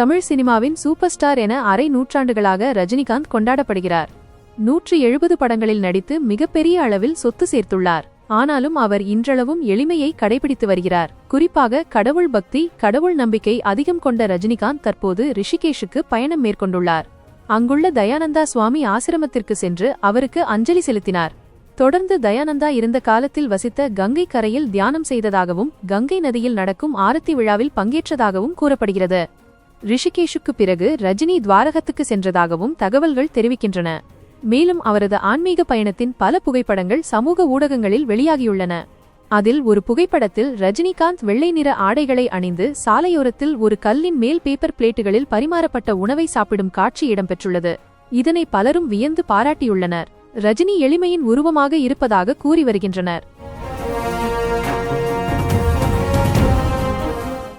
தமிழ் சினிமாவின் super star என அரை நூற்றாண்டுகளாக ரஜினிகாந்த் கொண்டாடப்படுகிறார். நூற்றி எழுபது படங்களில் நடித்து மிகப்பெரிய அளவில் சொத்து சேர்த்துள்ளார். ஆனாலும் அவர் இன்றளவும் எளிமையை கடைபிடித்து வருகிறார். குறிப்பாக கடவுள் பக்தி கடவுள் நம்பிக்கை அதிகம் கொண்ட ரஜினிகாந்த் தற்போது ரிஷிகேஷுக்கு பயணம் மேற்கொண்டுள்ளார். அங்குள்ள தயானந்தா சுவாமி ஆசிரமத்திற்கு சென்று அவருக்கு அஞ்சலி செலுத்தினார். தொடர்ந்து தயானந்தா இருந்த காலத்தில் வசித்த கங்கை கரையில் தியானம் செய்ததாகவும் கங்கை நதியில் நடக்கும் ஆரத்தி விழாவில் பங்கேற்றதாகவும் கூறப்படுகிறது. ரிஷிகேஷுக்கு பிறகு ரஜினி துவாரகத்துக்கு சென்றதாகவும் தகவல்கள் தெரிவிக்கின்றன. மேலும் அவரது ஆன்மீக பயணத்தின் பல புகைப்படங்கள் சமூக ஊடகங்களில் வெளியாகியுள்ளன. அதில் ஒரு புகைப்படத்தில் ரஜினிகாந்த் வெள்ளை நிற ஆடைகளை அணிந்து சாலையோரத்தில் ஒரு கல்லின் மேல் பேப்பர் பிளேட்டுகளில் பரிமாறப்பட்ட உணவை சாப்பிடும் காட்சி இடம்பெற்றுள்ளது. இதனை பலரும் வியந்து பாராட்டியுள்ளனர். ரஜினி எளிமையின் உருவமாக இருப்பதாக கூறி வருகின்றனர்.